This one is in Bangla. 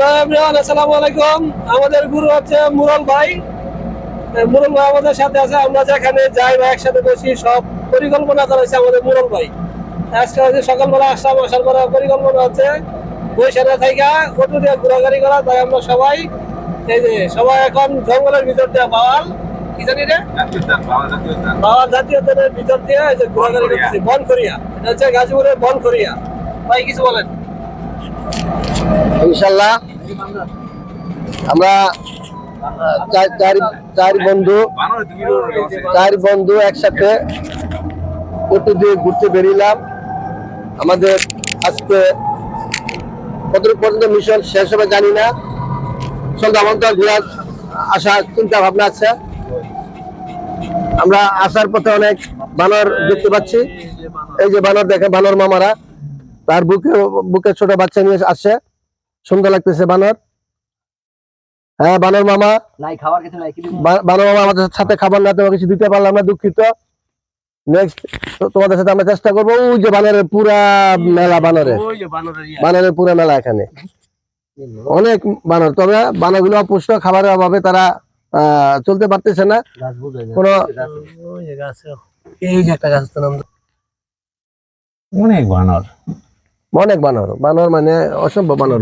হ্যালো এভরিওয়ান আসসালামু আলাইকুম। আমাদের গুরু হচ্ছে মুরল ভাই। মুরল ভাই আমাদের সাথে আছে। আমরা যেখানে যাই বা একসাথে বসি, সব পরিকল্পনা করেছে আমাদের মুরল ভাই। আজকে হচ্ছে সকালবেলা আসলাম, আসার পরে পরিকল্পনা হচ্ছে বৈশাখে থাইকা অটো দিয়ে ঘোরাঘুরি করা। তাই আমরা সবাই, এই যে সবাই এখন জঙ্গলের ভিতর দিয়ে বাওয়াল। কি জানি রে? বাওয়াল জাতীয় উদ্যানের ভিতর দিয়ে এই যে ঘোরাঘুরি করতেছি বন করিয়া এটা হচ্ছে গাজীপুরের বন করিয়া ভাই, কিছু বলেন। ইনশাল্লাহ আমরা চার- বন্ধু, চার বন্ধু একসাথে অটো দিয়ে ঘুরতে বেরিলাম। আমাদের আজকে কতটুকু পর্যন্ত মিশন শেষ হবে জানি না। সন্ধ্যা ঘোরার আসার চিন্তা ভাবনা আছে। আমরা আসার পথে অনেক বানর দেখতে পাচ্ছি। এই যে বানর দেখে বানর মামারা। তার বুকে বুকে ছোট বাচ্চা নিয়ে আসছে। সুন্দর লাগতেছে বানর। হ্যাঁ বানর মামা। নাই খাবার কিছু নাই বানর মামা আমাদের সাথে খাবার না দেওয়া কিছু দিতে পারলাম না দুঃখিত। নেক্সট তোমাদের সাথে আমরা চেষ্টা করব ওই যে বানরের পুরা মেলা বানরে বানরের পুরা মেলা এখানে। অনেক বানর তবে বানরগুলো অপুষ্ট খাবারের অভাবে তারা আহ, চলতে পারতেছে না। কোনো ওই যে গাছে এই যে একটা গাছ অনেক বানর। অনেক বানর। বানর মানে অসম্ভব বানর